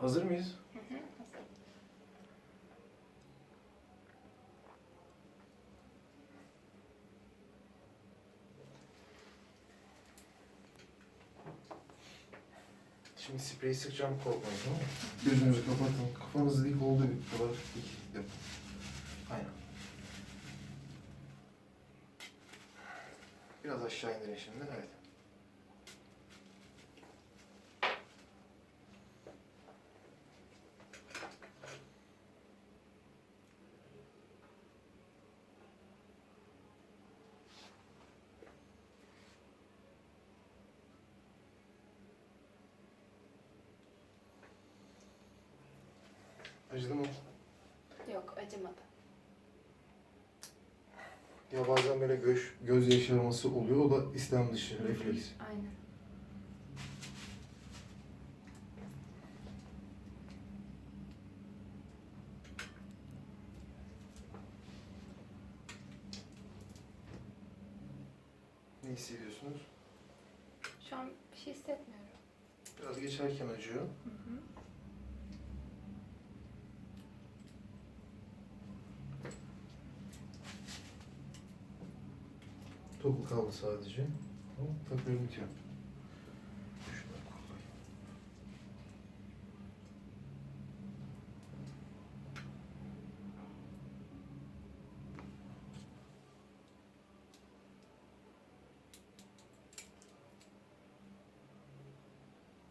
Hazır mıyız? Hı hı. Hazır. Şimdi spreyi sıkacağım korkmayın tamam mı? Gözünüzü kapatın. Kafanız dik olduğu kadar dik yapın. Aynen. Biraz aşağı indirin şimdi. Evet. Acıdı mı? Yok acımadı. Ya bazen böyle göz, göz yaşarması oluyor. O da istem dışı refleks. Aynen. Ne hissediyorsunuz? Şu an bir şey hissetmiyorum. Biraz geçerken acıyor. Hı hı. Topu kaldı sadece. Tamam, takıyorum bitiyor.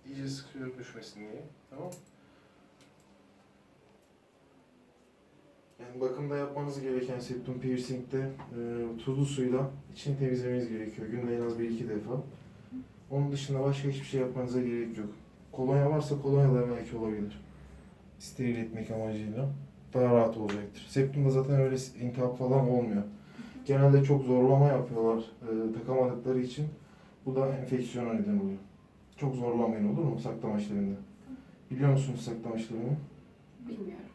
İyice sıkıyorum düşmesin diye. Tamam Bakımda yapmanız gereken septum piercing'de e, tuzlu suyla içini temizlemeniz gerekiyor. Günde en az 1-2 defa. Onun dışında başka hiçbir şey yapmanıza gerek yok. Kolonya varsa kolonya da belki olabilir. Steril etmek amacıyla. Daha rahat olacaktır. Septumda zaten öyle intihap falan olmuyor. Genelde çok zorlama yapıyorlar e, takamadıkları için. Bu da enfeksiyona neden oluyor. Çok zorlamayın olur mu saklama işleminde? Biliyor musunuz saklama işlemini? Bilmiyorum.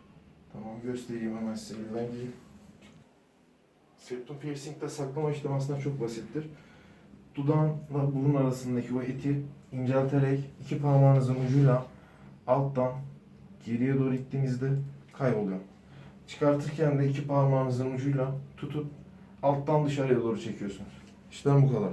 Tamam göstereyim hemen size elden giyeyim. Septum piercing'de saklama işlemi aslında çok basittir. Dudağınla burun arasındaki o eti incelterek iki parmağınızın ucuyla alttan geriye doğru ittiğinizde kayboluyor. Çıkartırken de iki parmağınızın ucuyla tutup alttan dışarıya doğru çekiyorsunuz. İşlem bu kadar.